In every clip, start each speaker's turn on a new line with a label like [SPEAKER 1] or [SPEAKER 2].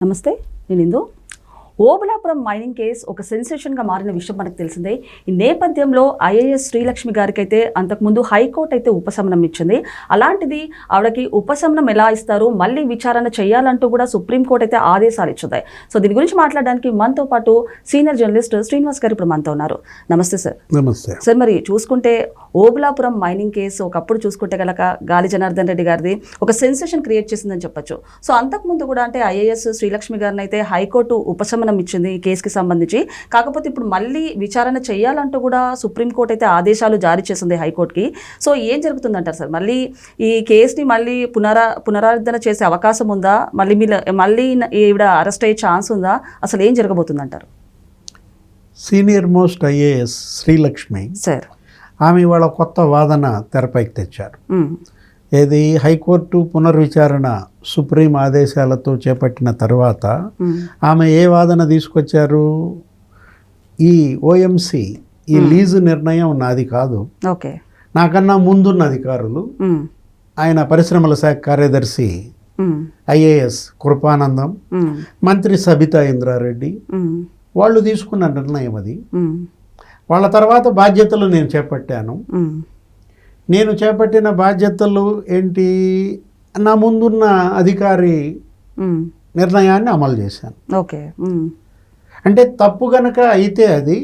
[SPEAKER 1] నమస్తే నేను ఇందు. Obulapuram mining case ఒక సెన్సేషన్గా మారిన విషయం మనకు తెలిసిందే. ఈ నేపథ్యంలో ఐఏఎస్ శ్రీలక్ష్మి గారికి అయితే అంతకుముందు హైకోర్టు అయితే ఉపశమనం ఇచ్చింది. అలాంటిది ఆవిడకి ఉపశమనం ఎలా ఇస్తారు మళ్ళీ విచారణ చేయాలంటూ కూడా సుప్రీంకోర్టు అయితే ఆదేశాలు ఇచ్చింది. సో దీని గురించి మాట్లాడడానికి మనతో పాటు సీనియర్ జర్నలిస్ట్ శ్రీనివాస్ గారు ఇప్పుడు మనతో ఉన్నారు. నమస్తే సార్.
[SPEAKER 2] నమస్తే.
[SPEAKER 1] సార్ మరి చూసుకుంటే ఓబులాపురం మైనింగ్ కేసు ఒకప్పుడు చూసుకుంటే కనుక గాలి జనార్దన్ రెడ్డి గారిది ఒక సెన్సేషన్ క్రియేట్ చేసిందని చెప్పొచ్చు. సో అంతకుముందు కూడా అంటే ఐఏఎస్ శ్రీలక్ష్మి గారిని అయితే హైకోర్టు ఉపశమనం ఇచ్చింది ఈ కేసుకి సంబంధించి. కాకపోతే ఇప్పుడు మళ్ళీ విచారణ చేయాలంటూ కూడా సుప్రీంకోర్టు అయితే ఆదేశాలు జారీ చేసింది హైకోర్టుకి. సో ఏం జరుగుతుందంటారు సార్? మళ్ళీ ఈ కేసుని మళ్ళీ పునరా పునరార్థన చేసే అవకాశం ఉందా? మళ్ళీ మీ మళ్ళీ ఈవిడ అరెస్ట్ అయ్యే ఛాన్స్ ఉందా? అసలు ఏం జరగబోతుందంటారు?
[SPEAKER 2] Senior most IAS Srilakshmi
[SPEAKER 1] sir.
[SPEAKER 2] ఆమె ఇవాళ కొత్త వాదన తెరపైకి తెచ్చారు. ఏది? హైకోర్టు పునర్విచారణ సుప్రీం ఆదేశాలతో చేపట్టిన తర్వాత ఆమె ఏ వాదన తీసుకొచ్చారు? ఈ ఓఎంసి ఈ లీజు నిర్ణయం నాది కాదు.
[SPEAKER 1] ఓకే.
[SPEAKER 2] నాకన్నా ముందున్న అధికారులు ఆయన పరిశ్రమల శాఖ కార్యదర్శి ఐఏఎస్ కృపానందం మంత్రి సబితా ఇంద్రారెడ్డి వాళ్ళు తీసుకున్న నిర్ణయం అది. వాళ్ళ తర్వాత బాధ్యతలు నేను చేపట్టాను. నేను చేపట్టిన బాధ్యతలు ఏంటి? నా ముందున్న అధికారి నిర్ణయాన్ని అమలు చేశాను.
[SPEAKER 1] ఓకే.
[SPEAKER 2] అంటే తప్పు గనక అయితే అది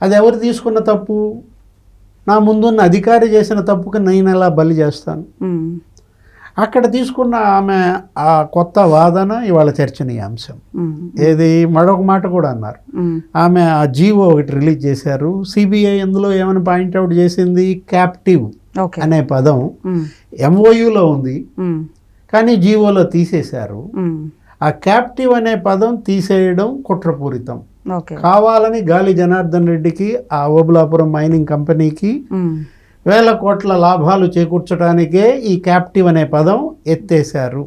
[SPEAKER 2] అది ఎవరు తీసుకున్న తప్పు? నా ముందున్న అధికారి చేసిన తప్పుకి నేను ఎలా బలి చేస్తాను? అక్కడ తీసుకున్న ఆమె ఆ కొత్త వాదన ఇవాళ చర్చనీయాంశం ఏది? మరొక మాట కూడా అన్నారు. ఆమె ఆ జీవో ఒకటి రిలీజ్ చేశారు. సిబిఐ అందులో ఏమైనా పాయింట్అవుట్ చేసింది? క్యాప్టివ్ అనే పదం ఎంఓయూలో ఉంది. కానీ జీవోలో తీసేశారు. ఆ క్యాప్టివ్ అనే పదం తీసేయడం కుట్రపూరితం. కావాలని గాలి జనార్దన్ రెడ్డికి ఆ ఓబులాపురం మైనింగ్ కంపెనీకి వేల కోట్ల లాభాలు చేకూర్చడానికే ఈ క్యాప్టివ్ అనే పదం ఎత్తేశారు.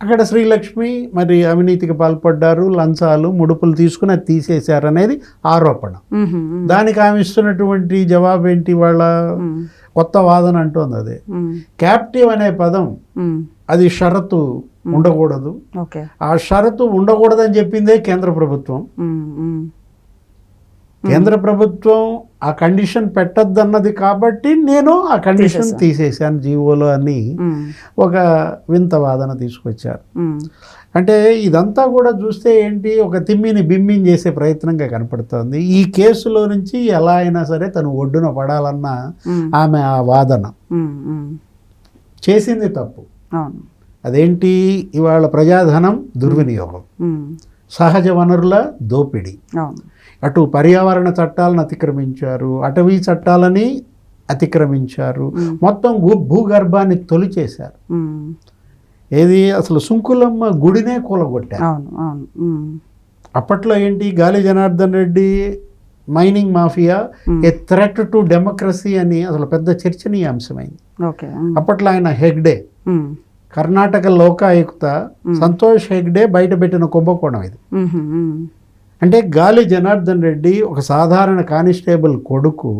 [SPEAKER 2] అక్కడ శ్రీలక్ష్మి మరి అవినీతికి పాల్పడ్డారు లంచాలు ముడుపులు తీసుకుని అది తీసేశారు అనేది ఆరోపణ దానికి ఆమె ఇస్తున్నటువంటి జవాబు ఏంటి వాళ్ళ కొత్త వాదన అంటోంది అదే. క్యాప్టివ్ అనే పదం అది షరతు ఉండకూడదు.
[SPEAKER 1] ఓకే.
[SPEAKER 2] ఆ షరతు ఉండకూడదని చెప్పిందే కేంద్ర ప్రభుత్వం. కేంద్ర ప్రభుత్వం ఆ కండిషన్ పెట్టద్దన్నది కాబట్టి నేను ఆ కండిషన్
[SPEAKER 1] తీసేశాను.
[SPEAKER 2] జీవోలో అని ఒక వింత వాదన తీసుకొచ్చారు. అంటే ఇదంతా కూడా చూస్తే ఏంటి ఒక తిమ్మిని బిమ్మిని చేసే ప్రయత్నంగా కనపడుతోంది. ఈ కేసులో నుంచి ఎలా అయినా సరే తను ఒడ్డున పడాలన్న ఆమె ఆ వాదన. చేసింది తప్పు. అదేంటి? ఇవాళ ప్రజాధనం దుర్వినియోగం. సహజ వనరుల దోపిడీ. అటు పర్యావరణ చట్టాలను అతిక్రమించారు అటవీ చట్టాలని అతిక్రమించారు. మొత్తం భూ- భూగర్భాన్ని తొలిచేశారు. ఏది అసలు సుంకులమ్మ గుడినే కూలగొట్టారు. అప్పట్లో ఏంటి Gali Janardhan Reddy mining mafia. A threat to democracy అని అసలు పెద్ద చర్చనీయాంశమైంది. అప్పట్లో ఆయన హెగ్డే. కర్ణాటక లోకాయుక్త సంతోష్ హెగ్డే బయట పెట్టిన కుంభకోణం ఇది. అంటే గాలి జనార్దన్ రెడ్డి ఒక సాధారణ కానిస్టేబుల్ కొడుకు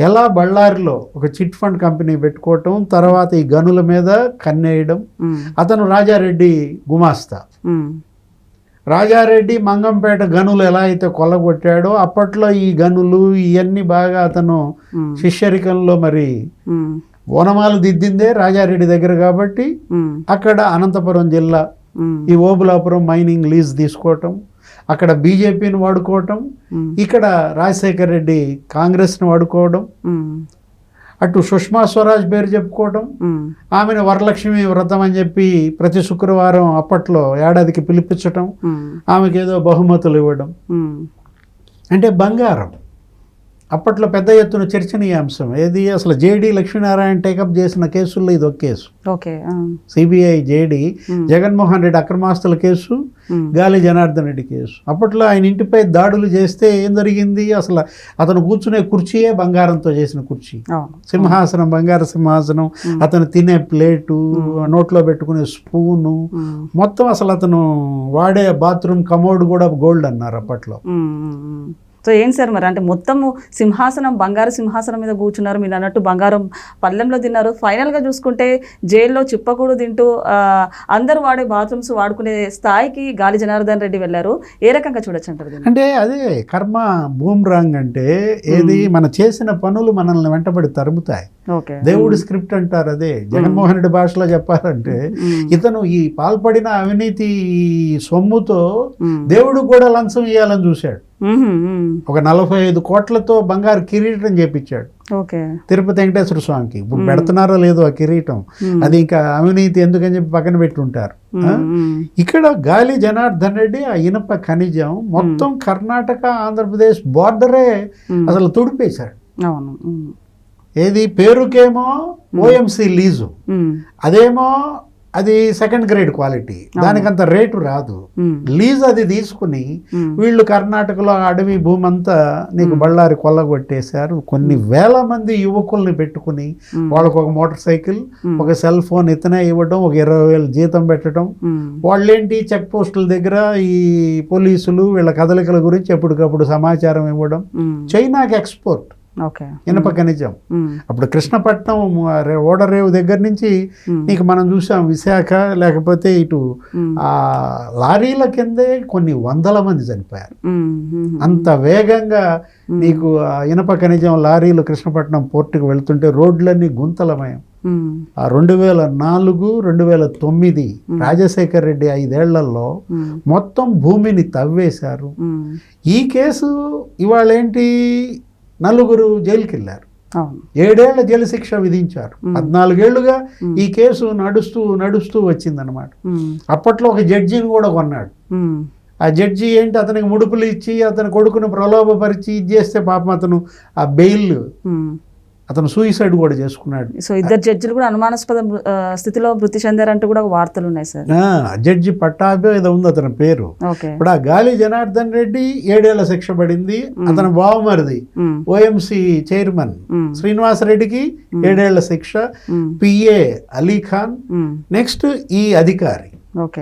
[SPEAKER 2] ఎలా బళ్ళారిలో ఒక చిట్ ఫండ్ కంపెనీ పెట్టుకోవటం తర్వాత ఈ గనుల మీద కన్నేయడం అతను రాజారెడ్డి గుమాస్తా. రాజారెడ్డి మంగంపేట గనులు ఎలా అయితే కొల్లగొట్టాడో అప్పట్లో ఈ గనులు ఇవన్నీ బాగా అతను శిష్యరికంలో మరి ఓనమాలు దిద్దిందే రాజారెడ్డి దగ్గర కాబట్టి అక్కడ అనంతపురం జిల్లా ఈ ఓబులాపురం మైనింగ్ లీజ్ తీసుకోవటం అక్కడ బీజేపీని వాడుకోవటం ఇక్కడ రాజశేఖర రెడ్డి కాంగ్రెస్ని వాడుకోవడం అటు సుష్మా స్వరాజ్ పేరు చెప్పుకోవటం ఆమెను వరలక్ష్మి వ్రతం అని చెప్పి ప్రతి శుక్రవారం అప్పట్లో ఏడాదికి పిలిపించటం
[SPEAKER 1] ఉమ్,
[SPEAKER 2] ఆమెకి ఏదో బహుమతులు ఇవ్వడం. అంటే బంగారం. అప్పట్లో పెద్ద ఎత్తున చర్చనీయాంశం ఏది? అసలు జేడి లక్ష్మీనారాయణ టేకప్ చేసిన కేసుల్లో ఇది ఒక case.
[SPEAKER 1] Okay
[SPEAKER 2] CBI JD Jaganmohan Reddy అక్రమాస్తుల case గాలి జనార్దన్ రెడ్డి కేసు. అప్పట్లో ఆయన ఇంటిపై దాడులు చేస్తే ఏం జరిగింది? అసలు అతను కూర్చునే కుర్చీయే బంగారంతో చేసిన కుర్చీ. సింహాసనం బంగారు సింహాసనం అతను తినే ప్లేటు నోట్లో పెట్టుకునే స్పూను. మొత్తం అసలు అతను వాడే బాత్రూమ్ కమోడ్ కూడా గోల్డ్ అన్నారు అప్పట్లో.
[SPEAKER 1] సో ఏంటి సార్ మరి? అంటే మొత్తము సింహాసనం బంగారు సింహాసనం మీద కూర్చున్నారు మీరు అన్నట్టు బంగారం పళ్ళెంలో తిన్నారు. ఫైనల్గా చూసుకుంటే జైల్లో చిప్పకూడు తింటూ అందరూ వాడే బాత్రూమ్స్ వాడుకునే స్థాయికి గాలి జనార్దన్ రెడ్డి వెళ్ళారు. ఏ రకంగా చూడొచ్చు అంటారు
[SPEAKER 2] అంటే అదే కర్మ బూమ్రాంగ్ అంటే ఏది మన చేసిన పనులు మనల్ని వెంటబడి తరుముతాయి. దేవుడి స్క్రిప్ట్ అంటారు అదే. జగన్మోహన్ రెడ్డి భాషలో చెప్పాలంటే. ఇతను ఈ పాల్పడిన అవినీతి సొమ్ముతో
[SPEAKER 1] మ్మ్.
[SPEAKER 2] దేవుడు కూడా లంచం ఇవ్వాలని చూశాడు. ఒక నలభై ఐదు కోట్లతో బంగారు కిరీటం చేపించాడు. తిరుపతి వెంకటేశ్వర స్వామికి. ఇప్పుడు పెడుతున్నారో లేదో ఆ కిరీటం. అది ఇంకా అవినీతి ఎందుకని చెప్పి పక్కన పెట్టుంటారు. ఇక్కడ గాలి జనార్దన్ రెడ్డి ఆ ఇనప ఖనిజం మొత్తం కర్ణాటక ఆంధ్రప్రదేశ్ బార్డరే. అసలు తుడిపేశాడు. ఏది? పేరుకేమో ఓఎంసి లీజు. అదేమో అది సెకండ్ గ్రేడ్ క్వాలిటీ. దానికంత రేటు రాదు. లీజ్ అది తీసుకుని. వీళ్ళు కర్ణాటకలో అడవి భూమి అంతా నీకు బళ్ళారి కొల్లగొట్టేశారు కొన్ని వేల మంది యువకుల్ని పెట్టుకుని. వాళ్ళకు ఒక మోటార్ సైకిల్. ఒక సెల్ ఫోన్ ఇతనే ఇవ్వడం ఒక ఇరవై వేలు జీతం పెట్టడం. వాళ్ళేంటి చెక్ పోస్టుల దగ్గర ఈ పోలీసులు వీళ్ళ కదలికల గురించి ఎప్పటికప్పుడు సమాచారం ఇవ్వడం. చైనాకి ఎక్స్పోర్ట్ ఇనప ఖనిజం. అప్పుడు కృష్ణపట్నం ఓడరేవు దగ్గర నుంచి. నీకు మనం చూసాం విశాఖ లేకపోతే ఇటు. ఆ లారీల కిందే కొన్ని వందల మంది చనిపోయారు. అంత వేగంగా నీకు ఇనప ఖనిజం లారీలు కృష్ణపట్నం పోర్టుకు వెళ్తుంటే రోడ్లన్నీ గుంతలమయం. ఆ రెండు వేల నాలుగు రెండు వేల తొమ్మిది రాజశేఖర్ రెడ్డి
[SPEAKER 1] ఐదేళ్ళలో.
[SPEAKER 2] మొత్తం భూమిని తవ్వేశారు. ఈ కేసు ఇవాళ ఏంటి నలుగురు జైలుకి వెళ్ళారు ఏడేళ్ళ జైలు శిక్ష విధించారు. పద్నాలుగేళ్ళుగా ఈ కేసు నడుస్తూ నడుస్తూ వచ్చిందనమాట. అప్పట్లో ఒక జడ్జిని కూడా కొన్నాడు. ఆ జడ్జి ఏంటి అతనికి ముడుపులు ఇచ్చి అతని కొడుకును ప్రలోభపరిచి ఇది చేస్తే పాపం అతను ఆ బెయిల్. అతను సూయిసైడ్ కూడా చేసుకున్నాడు.
[SPEAKER 1] సో ఇద్దరు జడ్జిలు కూడా అనుమానాస్పద స్థితిలో మృతి చెందారంటూ కూడా వార్తలు ఉన్నాయి సార్.
[SPEAKER 2] జడ్జి పట్టాభి ఏదో ఉంది అతని పేరు. ఇప్పుడు ఆ గాలి జనార్దన్ రెడ్డి ఏడేళ్ళ శిక్ష పడింది. అతని బావమరిది. OMC chairman. శ్రీనివాస్ రెడ్డికి ఏడేళ్ళ శిక్ష. పిఏ అలీ ఖాన్. నెక్స్ట్ ఈ అధికారి.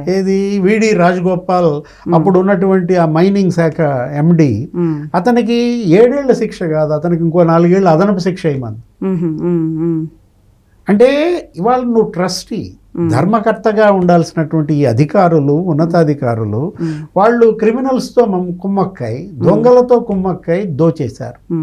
[SPEAKER 2] ఏది విడి రాజగోపాల్ అప్పుడు ఉన్నటువంటి ఆ మైనింగ్ శాఖ ఎండి. అతనికి ఏడేళ్ళ శిక్ష కాదు అతనికి ఇంకో నాలుగేళ్ళు అదనపు శిక్ష ఇవ్వమంది. అంటే ఇవాళ నువ్వు ట్రస్టీ ధర్మకర్తగా ఉండాల్సినటువంటి ఈ అధికారులు ఉన్నతాధికారులు. వాళ్ళు క్రిమినల్స్తో మమ్- కుమ్మక్కై దొంగలతో కుమ్మక్కై దోచేశారు.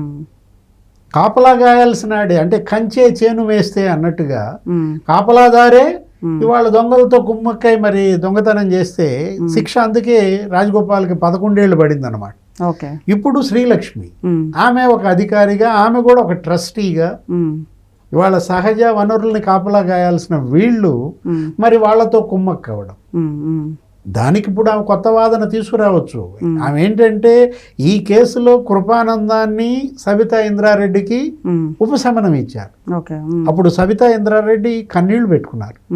[SPEAKER 2] కాపలా గాయాల్సినాడే అంటే కంచే చేను వేస్తే అన్నట్టుగా. కాపలాదారే. ఇవాళ దొంగలతో కుమ్మక్కై మరి దొంగతనం చేస్తే శిక్ష అందుకే రాజగోపాల్కి పదకొండేళ్ళు పడింది అనమాట ఇప్పుడు శ్రీలక్ష్మి. ఆమె ఒక అధికారిగా ఆమె కూడా ఒక ట్రస్టీగా. ఇవాళ సహజ వనరుల్ని కాపలా గాయాల్సిన వీళ్ళు. మరి వాళ్ళతో కుమ్మక్కవడం
[SPEAKER 1] మ్మ్. మ్మ్.
[SPEAKER 2] దానికి ఇప్పుడు ఆమె కొత్త వాదన తీసుకురావచ్చు ఆమె ఏంటంటే ఈ కేసులో కృపానందాన్ని సబితా ఇంద్రారెడ్డికి. ఉపశమనం ఇచ్చారు. అప్పుడు సబితా ఇంద్రారెడ్డి కన్నీళ్ళు పెట్టుకున్నారు.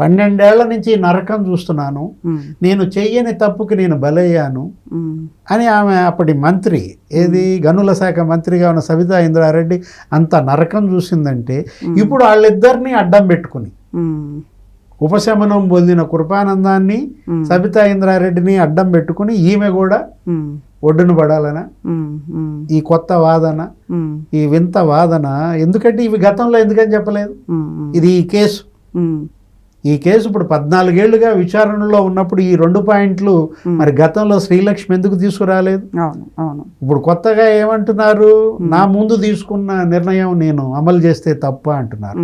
[SPEAKER 2] పన్నెండేళ్ళ నుంచి నరకం చూస్తున్నాను. నేను చెయ్యని తప్పుకి నేను బలయ్యాను. అని ఆమె అప్పటి మంత్రి ఏది గనుల శాఖ మంత్రిగా ఉన్న సబితా ఇంద్రారెడ్డి అంత నరకం చూసిందంటే ఇప్పుడు వాళ్ళిద్దరిని అడ్డం పెట్టుకుని. ఉపశమనం పొందిన కృపానందాన్ని. సబితా ఇంద్రారెడ్డిని అడ్డం పెట్టుకుని ఈమె కూడా. ఒడ్డున పడాలన. ఈ కొత్త వాదన. ఈ వింత వాదన ఎందుకంటే ఇవి గతంలో ఎందుకని చెప్పలేదు. ఇది ఈ కేసు. ఈ కేసు ఇప్పుడు పద్నాలుగేళ్ళుగా విచారణలో ఉన్నప్పుడు ఈ రెండు పాయింట్లు మరి గతంలో శ్రీలక్ష్మి ఎందుకు తీసుకురాలేదు
[SPEAKER 1] అవును అవును
[SPEAKER 2] ఇప్పుడు కొత్తగా ఏమంటున్నారు నా ముందు తీసుకున్న నిర్ణయం నేను అమలు చేస్తే తప్ప అంటున్నారు.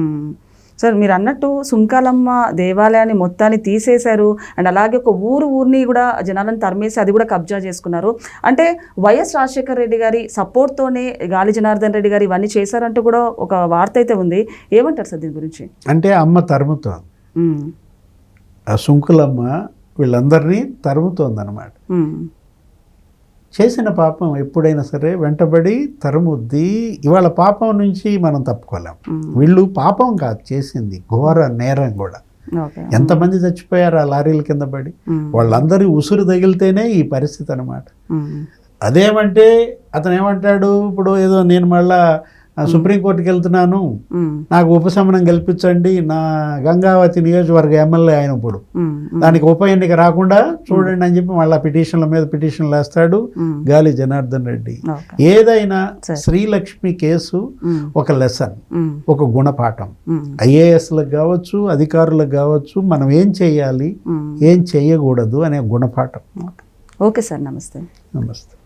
[SPEAKER 1] సార్ మీరు అన్నట్టు సుంకాలమ్మ దేవాలయాన్ని మొత్తాన్ని తీసేశారు. అండ్ అలాగే ఒక ఊరు ఊరిని కూడా జనాలను తరిమేసి అది కూడా కబ్జా చేసుకున్నారు. అంటే వైఎస్ రాజశేఖర రెడ్డి గారి సపోర్ట్తోనే గాలి జనార్దన్ రెడ్డి గారు ఇవన్నీ చేశారంటూ కూడా ఒక వార్త అయితే ఉంది. ఏమంటారు సార్ దీని గురించి?
[SPEAKER 2] అంటే అమ్మ తరుముతోంది. ఆ సుంకులమ్మ వీళ్ళందరినీ తరుముతోందన్నమాట.
[SPEAKER 1] మ్మ్.
[SPEAKER 2] చేసిన పాపం ఎప్పుడైనా సరే వెంటబడి తరుముద్ది. ఇవాళ పాపం నుంచి మనం తప్పుకోలేం. వీళ్ళు పాపం కాదు చేసింది ఘోర నేరం కూడా. ఎంతమంది చచ్చిపోయారు ఆ లారీల కింద పడి. వాళ్ళందరి ఉసురు తగిలితేనే ఈ పరిస్థితి అనమాట. అదేమంటే అతను ఏమంటాడు? ఇప్పుడు ఏదో నేను మళ్ళా సుప్రీంకోర్టుకి వెళ్తున్నాను నాకు ఉపశమనం కల్పించండి. నా గంగావతి నియోజకవర్గ ఎమ్మెల్యే ఆయన ఇప్పుడు దానికి ఉప ఎన్నిక రాకుండా చూడండి అని చెప్పి మళ్ళీ పిటిషన్ల మీద పిటిషన్లు వేస్తాడు గాలి జనార్దన్ రెడ్డి. ఏదైనా. శ్రీలక్ష్మి కేసు ఒక లెసన్ ఒక గుణపాఠం. ఐఏఎస్లకు కావచ్చు అధికారులకు కావచ్చు మనం ఏం చేయాలి. ఏం చేయకూడదు అనే గుణపాఠం.
[SPEAKER 1] ఓకే సార్ నమస్తే.
[SPEAKER 2] నమస్తే.